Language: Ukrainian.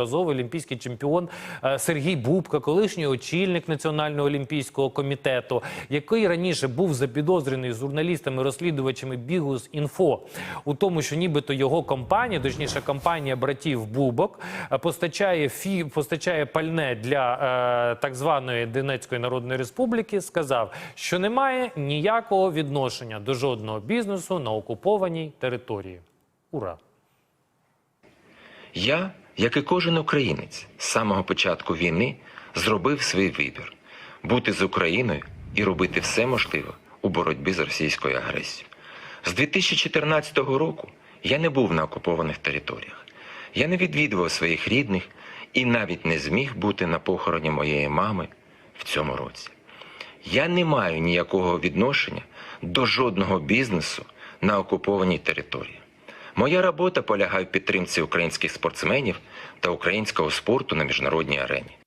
Разовий олімпійський чемпіон е, Сергій Бубка, колишній очільник Національного олімпійського комітету, який раніше був запідозрений журналістами-розслідувачами Бігус інфо у тому, що нібито його компанія, точніше компанія братів Бубок, е, постачає фі постачає пальне для е, так званої Донецької Народної Республіки, сказав, що немає ніякого відношення до жодного бізнесу на окупованій території. Ура! Я, як і кожен українець, з самого початку війни зробив свій вибір бути з Україною і робити все можливе у боротьбі з російською агресією. З 2014 року я не був на окупованих територіях. Я не відвідував своїх рідних і навіть не зміг бути на похороні моєї мами в цьому році. Я не маю ніякого відношення до жодного бізнесу на окупованій території. Моя робота полягає в підтримці українських спортсменів та українського спорту на міжнародній арені.